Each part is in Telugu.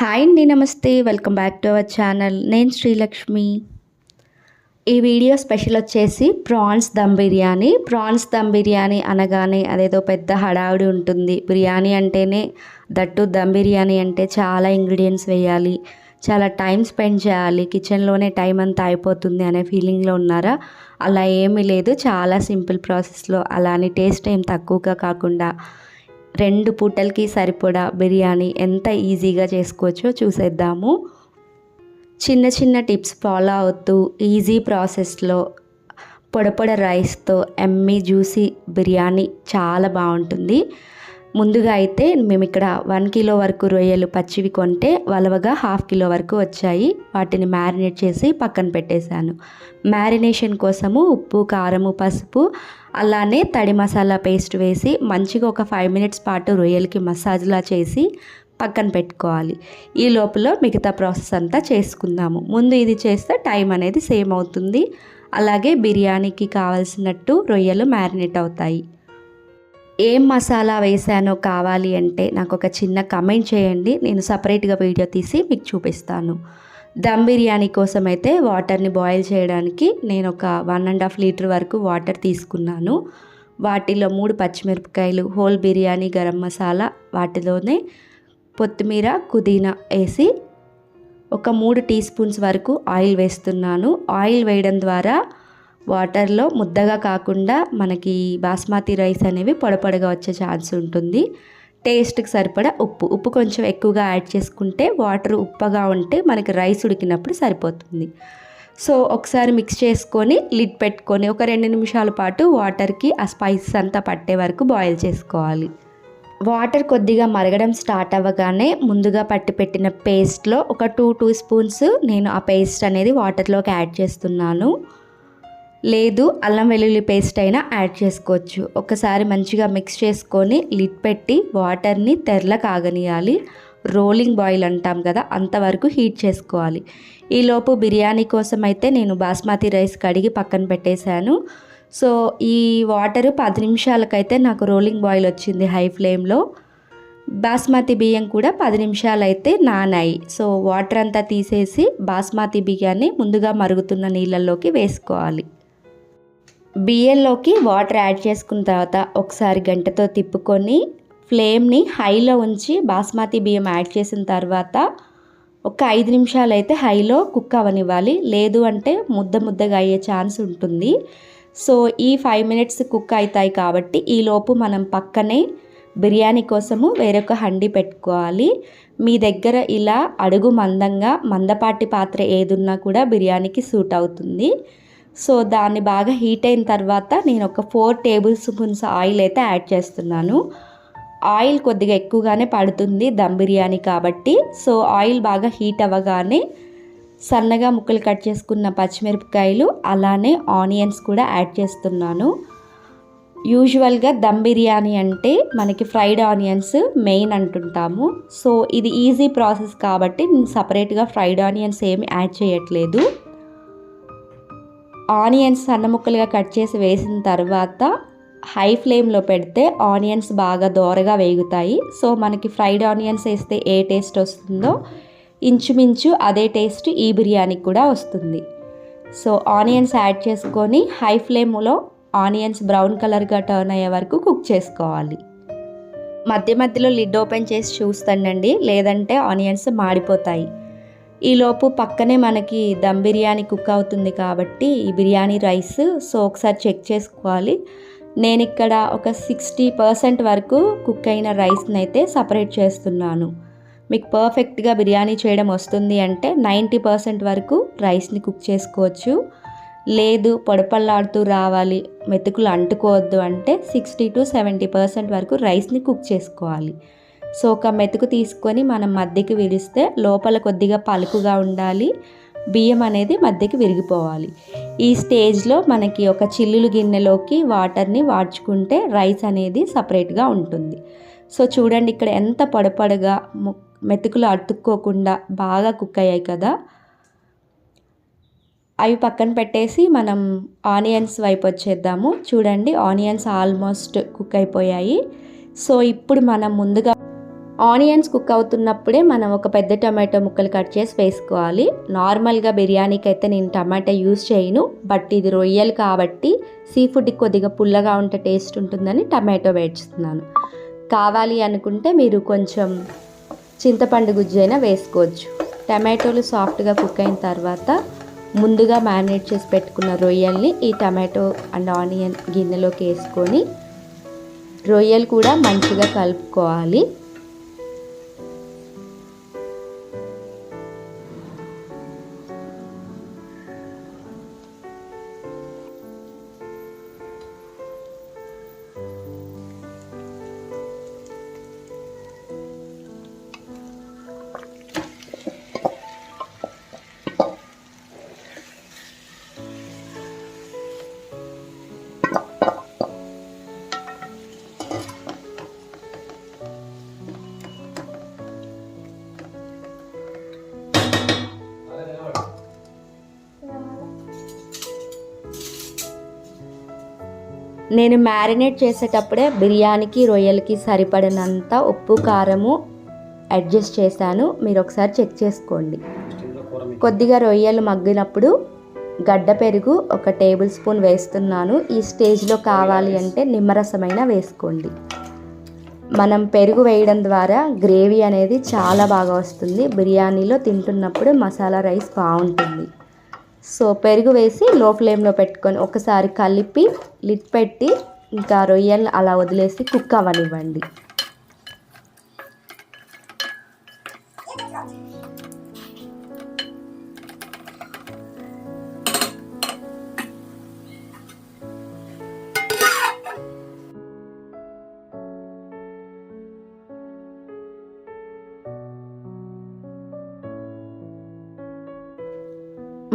హాయ్ అండి నమస్తే. Welcome back to our channel. నేను శ్రీలక్ష్మి. ఈ వీడియో స్పెషల్ వచ్చేసి ప్రాన్స్ దమ్ బిర్యానీ. ప్రాన్స్ దమ్ బిర్యానీ అనగానే అదేదో పెద్ద హడావుడి ఉంటుంది. బిర్యానీ అంటేనే దట్టు దమ్ బిర్యానీ అంటే చాలా ఇంగ్రీడియంట్స్ వేయాలి చాలా టైం స్పెండ్ చేయాలి కిచెన్లోనే టైం అంతా అయిపోతుంది అనే ఫీలింగ్లో ఉన్నారా? అలా ఏమీ లేదు. చాలా సింపుల్ ప్రాసెస్లో. అలానే టేస్ట్ ఏం తక్కువగా కాకుండా రెండు పూటలకి సరిపడా బిర్యానీ ఎంత ఈజీగా చేసుకోవచ్చో చూసేద్దాము. చిన్న చిన్న టిప్స్ ఫాలో అవుతూ ఈజీ ప్రాసెస్లో పొడపొడ రైస్తో ఎమ్మి జ్యూసీ బిర్యానీ చాలా బాగుంటుంది. ముందుగా అయితే మేము ఇక్కడ వన్ కిలో వరకు రొయ్యలు పచ్చివి కొంటే వలవగా హాఫ్ కిలో వరకు వచ్చాయి. వాటిని మ్యారినేట్ చేసి పక్కన పెట్టేశాను. మ్యారినేషన్ కోసము ఉప్పు కారము పసుపు అలానే తడి మసాలా పేస్ట్ వేసి మంచిగా ఒక ఫైవ్ మినిట్స్ పాటు రొయ్యలకి మసాజ్లా చేసి పక్కన పెట్టుకోవాలి. ఈ లోపల మిగతా ప్రాసెస్ అంతా చేసుకుందాము. ముందు ఇది చేస్తే టైం అనేది సేమ్ అవుతుంది. అలాగే బిర్యానీకి కావాల్సినట్టు రొయ్యలు మ్యారినేట్ అవుతాయి. ఏం మసాలా వేసానో కావాలి అంటే నాకు ఒక చిన్న కమెంట్ చేయండి. నేను సపరేట్గా వీడియో తీసి మీకు చూపిస్తాను. దమ్ బిర్యానీ కోసం అయితే వాటర్ని బాయిల్ చేయడానికి నేను ఒక వన్ అండ్ హాఫ్ లీటర్ వరకు వాటర్ తీసుకున్నాను. వాటిలో మూడు పచ్చిమిరపకాయలు హోల్ బిర్యానీ గరం మసాలా వాటిలోనే కొత్తిమీర పుదీనా వేసి ఒక మూడు టీ స్పూన్స్ వరకు ఆయిల్ వేస్తున్నాను. ఆయిల్ వేయడం ద్వారా వాటర్లో ముద్దగా కాకుండా మనకి బాస్మతి రైస్ అనేవి పొడపొడగా వచ్చే ఛాన్స్ ఉంటుంది. టేస్ట్కి సరిపడా ఉప్పు ఉప్పు కొంచెం ఎక్కువగా యాడ్ చేసుకుంటే వాటర్ ఉప్పగా ఉంటే మనకి రైస్ ఉడికినప్పుడు సరిపోతుంది. సో ఒకసారి మిక్స్ చేసుకొని లిడ్ పెట్టుకొని ఒక రెండు నిమిషాల పాటు వాటర్కి ఆ స్పైసెస్ అంతా పట్టే వరకు బాయిల్ చేసుకోవాలి. వాటర్ కొద్దిగా మరగడం స్టార్ట్ అవ్వగానే ముందుగా పట్టి పెట్టిన పేస్ట్లో ఒక టూ టూ స్పూన్స్ నేను ఆ పేస్ట్ అనేది వాటర్లోకి యాడ్ చేస్తున్నాను. లేదు అల్లం వెల్లుల్లి పేస్ట్ అయినా యాడ్ చేసుకోవచ్చు. ఒకసారి మంచిగా మిక్స్ చేసుకొని లిడ్ పెట్టి వాటర్ని తెరల కాగనియాలి. రోలింగ్ బాయిల్ అంటాం కదా అంతవరకు హీట్ చేసుకోవాలి. ఈలోపు బిర్యానీ కోసం అయితే నేను బాస్మతి రైస్ కడిగి పక్కన పెట్టేశాను. సో ఈ వాటర్ పది నిమిషాలకైతే నాకు రోలింగ్ బాయిల్ వచ్చింది హై ఫ్లేమ్లో. బాస్మతి బియ్యం కూడా పది నిమిషాలు అయితే నానాయి. సో వాటర్ అంతా తీసేసి బాస్మతి బియ్యాన్ని ముందుగా మరుగుతున్న నీళ్ళల్లోకి వేసుకోవాలి. బియ్యంలోకి వాటర్ యాడ్ చేసుకున్న తర్వాత ఒకసారి గంటతో తిప్పుకొని ఫ్లేమ్ని హైలో ఉంచి బాస్మతి బియ్యం యాడ్ చేసిన తర్వాత ఒక ఐదు నిమిషాలు అయితే హైలో కుక్ అవ్వనివ్వాలి. లేదు అంటే ముద్ద ముద్దగా అయ్యే ఛాన్స్ ఉంటుంది. సో ఈ ఫైవ్ మినిట్స్ కుక్ అవుతాయి కాబట్టి ఈలోపు మనం పక్కనే బిర్యానీ కోసము వేరొక హండి పెట్టుకోవాలి. మీ దగ్గర ఇలా అడుగు మందంగా మందపాటి పాత్ర ఏదున్నా కూడా బిర్యానీకి సూట్ అవుతుంది. సో దాన్ని బాగా హీట్ అయిన తర్వాత నేను ఒక ఫోర్ టేబుల్ స్పూన్స్ ఆయిల్ అయితే యాడ్ చేస్తున్నాను. ఆయిల్ కొద్దిగా ఎక్కువగానే పడుతుంది దమ్ బిర్యానీ కాబట్టి. సో ఆయిల్ బాగా హీట్ అవ్వగానే సన్నగా ముక్కలు కట్ చేసుకున్న పచ్చిమిరపకాయలు అలానే ఆనియన్స్ కూడా యాడ్ చేస్తున్నాను. యూజువల్గా దమ్ బిర్యానీ అంటే మనకి ఫ్రైడ్ ఆనియన్స్ మెయిన్ అంటుంటాము. సో ఇది ఈజీ ప్రాసెస్ కాబట్టి నేను సపరేట్గా ఫ్రైడ్ ఆనియన్స్ ఏమి యాడ్ చేయట్లేదు. ఆనియన్స్ సన్న ముక్కలుగా కట్ చేసి వేసిన తర్వాత హై ఫ్లేమ్లో పెడితే ఆనియన్స్ బాగా దోరగా వేగుతాయి. సో మనకి ఫ్రైడ్ ఆనియన్స్ వేస్తే ఏ టేస్ట్ వస్తుందో ఇంచుమించు అదే టేస్ట్ ఈ బిర్యానీకి కూడా వస్తుంది. సో ఆనియన్స్ యాడ్ చేసుకొని హై ఫ్లేమ్లో ఆనియన్స్ బ్రౌన్ కలర్గా టర్న్ అయ్యే వరకు కుక్ చేసుకోవాలి. మధ్య మధ్యలో లిడ్ ఓపెన్ చేసి చూస్తానండి. లేదంటే ఆనియన్స్ మాడిపోతాయి. ఈలోపు పక్కనే మనకి దమ్ బిర్యానీ కుక్ అవుతుంది కాబట్టి ఈ బిర్యానీ రైస్ సో ఒకసారి చెక్ చేసుకోవాలి. నేను ఇక్కడ ఒక సిక్స్టీ పర్సెంట్ వరకు కుక్ అయిన రైస్ని అయితే సపరేట్ చేస్తున్నాను. మీకు పర్ఫెక్ట్గా బిర్యానీ చేయడం వస్తుంది అంటే నైంటీ పర్సెంట్ వరకు రైస్ని కుక్ చేసుకోవచ్చు. లేదు పొడపల్లాడుతూ రావాలి మెతుకులు అంటుకోవద్దు అంటే సిక్స్టీ టు సెవెంటీ పర్సెంట్ వరకు రైస్ని కుక్ చేసుకోవాలి. సో ఒక మెతుకు తీసుకొని మనం మధ్యకి విరిస్తే లోపల కొద్దిగా పలుకుగా ఉండాలి. బియ్యం అనేది మధ్యకి విరిగిపోవాలి. ఈ స్టేజ్లో మనకి ఒక చిల్లులు గిన్నెలోకి వాటర్ని వాడ్చుకుంటే రైస్ అనేది సపరేట్గా ఉంటుంది. సో చూడండి ఇక్కడ ఎంత పొడపడగా మెతుకులు అతుక్కోకుండా బాగా కుక్ అయ్యాయి కదా. అవి పక్కన పెట్టేసి మనం ఆనియన్స్ వైపు వచ్చేద్దాము. చూడండి ఆనియన్స్ ఆల్మోస్ట్ కుక్ అయిపోయాయి. సో ఇప్పుడు మనం ముందుగా ఆనియన్స్ కుక్ అవుతున్నప్పుడే మనం ఒక పెద్ద టమాటో ముక్కలు కట్ చేసి వేసుకోవాలి. నార్మల్గా బిర్యానీకి అయితే నేను టమాటా యూస్ చేయను బట్ ఇది రొయ్యలు కాబట్టి సీ ఫుడ్కి కొద్దిగా పుల్లగా ఉంటే టేస్ట్ ఉంటుందని టమాటో వేస్తున్నాను. కావాలి అనుకుంటే మీరు కొంచెం చింతపండు గుజ్జైనా వేసుకోవచ్చు. టమాటోలు సాఫ్ట్గా కుక్ అయిన తర్వాత ముందుగా మ్యారినేట్ చేసి పెట్టుకున్న రొయ్యల్ని ఈ టమాటో అండ్ ఆనియన్ గిన్నెలోకి వేసుకొని రొయ్యలు కూడా మంచిగా కలుపుకోవాలి. నేను మ్యారినేట్ చేసేటప్పుడే బిర్యానీకి రొయ్యలకి సరిపడినంత ఉప్పు కారము అడ్జస్ట్ చేశాను. మీరు ఒకసారి చెక్ చేసుకోండి. కొద్దిగా రొయ్యలు మగ్గినప్పుడు గడ్డ పెరుగు ఒక టేబుల్ స్పూన్ వేస్తున్నాను. ఈ స్టేజ్లో కావాలి అంటే నిమ్మరసమైన వేసుకోండి. మనం పెరుగు వేయడం ద్వారా గ్రేవీ అనేది చాలా బాగా వస్తుంది. బిర్యానీలో తింటున్నప్పుడు మసాలా రైస్ బాగుంటుంది. సో పెరుగు వేసి లో ఫ్లేమ్లో పెట్టుకొని ఒకసారి కలిపి లిట్ పెట్టి ఇంకా రొయ్యలు అలా వదిలేసి కుక్ అవ్వనివ్వండి.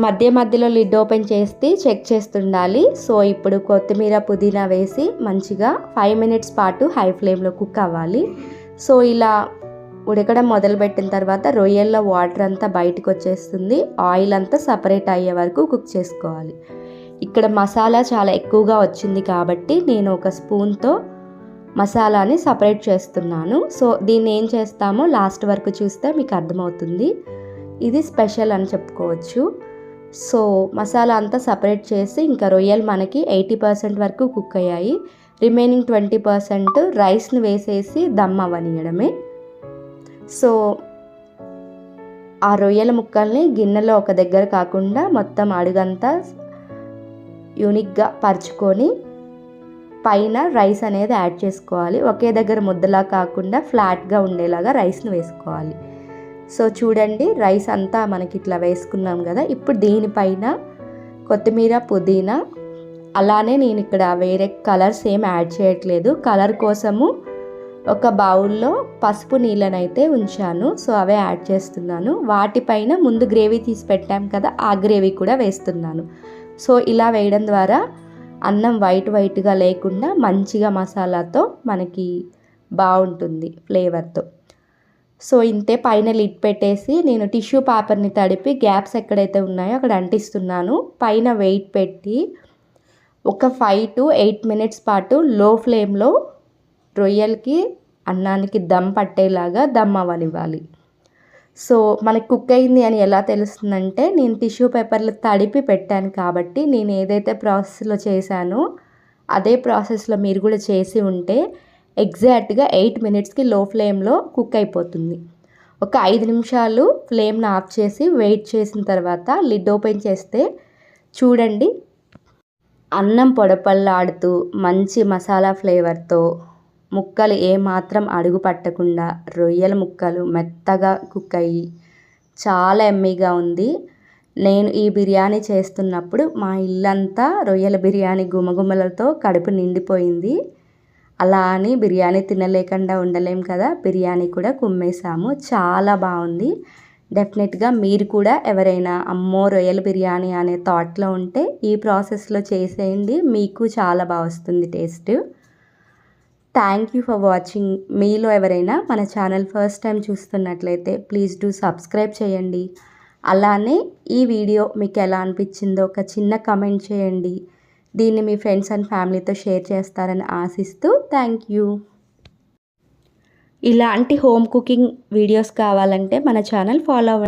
మధ్య మధ్యలో లిడ్ ఓపెన్ చేస్తే చెక్ చేస్తుండాలి. సో ఇప్పుడు కొత్తిమీర పుదీనా వేసి మంచిగా ఫైవ్ మినిట్స్ పాటు హై ఫ్లేమ్లో కుక్ అవ్వాలి. సో ఇలా ఉడకడం మొదలుపెట్టిన తర్వాత రొయ్యల్లో వాటర్ అంతా బయటకు వచ్చేస్తుంది. ఆయిల్ అంతా సపరేట్ అయ్యే వరకు కుక్ చేసుకోవాలి. ఇక్కడ మసాలా చాలా ఎక్కువగా వచ్చింది కాబట్టి నేను ఒక స్పూన్తో మసాలాని సపరేట్ చేస్తున్నాను. సో దీన్ని ఏం చేస్తామో లాస్ట్ వరకు చూస్తే మీకు అర్థమవుతుంది. ఇది స్పెషల్ అని చెప్పుకోవచ్చు. సో మసాలా అంతా సపరేట్ చేసి ఇంకా రొయ్యలు మనకి ఎయిటీ పర్సెంట్ వరకు కుక్ అయ్యాయి. రిమైనింగ్ ట్వంటీ పర్సెంట్ రైస్ని వేసేసి దమ్ అవ్వనియడమే. సో ఆ రొయ్యల ముక్కల్ని గిన్నెలో ఒక దగ్గర కాకుండా మొత్తం అడుగంతా యూనిక్గా పరుచుకొని పైన రైస్ అనేది యాడ్ చేసుకోవాలి. ఒకే దగ్గర ముద్దలా కాకుండా ఫ్లాట్గా ఉండేలాగా రైస్ని వేసుకోవాలి. సో చూడండి రైస్ అంతా మనకి ఇట్లా వేసుకున్నాం కదా. ఇప్పుడు దీనిపైన కొత్తిమీర పుదీనా అలానే నేను ఇక్కడ వేరే కలర్స్ ఏం యాడ్ చేయట్లేదు. కలర్ కోసము ఒక బౌల్లో పసుపు నీళ్ళనైతే ఉంచాను. సో అవే యాడ్ చేస్తున్నాను. వాటిపైన ముందు గ్రేవీ తీసి పెట్టాం కదా ఆ గ్రేవీ కూడా వేస్తున్నాను. సో ఇలా వేయడం ద్వారా అన్నం వైట్ వైట్గా లేకుండా మంచిగా మసాలాతో మనకి బాగుంటుంది ఫ్లేవర్తో. సో ఇంతే పైన లిడ్ పెట్టేసి నేను టిష్యూ పేపర్ని తడిపి గ్యాప్స్ ఎక్కడైతే ఉన్నాయో అక్కడ అంటిస్తున్నాను. పైన వెయిట్ పెట్టి ఒక ఫైవ్ టు ఎయిట్ మినిట్స్ పాటు లో ఫ్లేమ్లో రొయ్యలకి అన్నానికి దమ్ పట్టేలాగా దమ్ అవ్వనివ్వాలి. సో మనకి కుక్ అయింది అని ఎలా తెలుస్తుందంటే నేను టిష్యూ పేపర్లు తడిపి పెట్టాను కాబట్టి నేను ఏదైతే ప్రాసెస్లో చేశానో అదే ప్రాసెస్లో మీరు కూడా చేసి ఉంటే ఎగ్జాక్ట్గా ఎయిట్ మినిట్స్కి లో ఫ్లేమ్లో కుక్ అయిపోతుంది. ఒక ఐదు నిమిషాలు ఫ్లేమ్ని ఆఫ్ చేసి వెయిట్ చేసిన తర్వాత లిడ్ ఓపెన్ చేస్తే చూడండి. అన్నం పొడపల్లాడుతూ మంచి మసాలా ఫ్లేవర్తో ముక్కలు ఏమాత్రం అడుగు పట్టకుండా రొయ్యల ముక్కలు మెత్తగా కుక్ అయ్యి చాలా ఎమ్మీగా ఉంది. నేను ఈ బిర్యానీ చేస్తున్నప్పుడు మా ఇల్లంతా రొయ్యల బిర్యానీ గుమగుమలతో కడుపు నిండిపోయింది. అలా అని బిర్యానీ తినలేకుండా ఉండలేం కదా బిర్యానీ కూడా కుమ్మేసాము చాలా బాగుంది. డెఫినెట్గా మీరు కూడా ఎవరైనా అమ్మో రొయ్యల బిర్యానీ అనే థాట్లో ఉంటే ఈ ప్రాసెస్లో చేసేయండి. మీకు చాలా బాగా వస్తుంది taste. Thank you for watching. మీలో ఎవరైనా మన ఛానల్ ఫస్ట్ టైం చూస్తున్నట్లయితే ప్లీజ్ డూ సబ్స్క్రైబ్ చేయండి. అలానే ఈ వీడియో మీకు ఎలా అనిపించిందో ఒక చిన్న కమెంట్ చేయండి. దీన్ని మీ ఫ్రెండ్స్ అండ్ ఫ్యామిలీతో షేర్ చేస్తారని ఆశిస్తూ థ్యాంక్ యూ. ఇలాంటి హోమ్ కుకింగ్ వీడియోస్ కావాలంటే మన ఛానల్ ఫాలో అవ్వండి.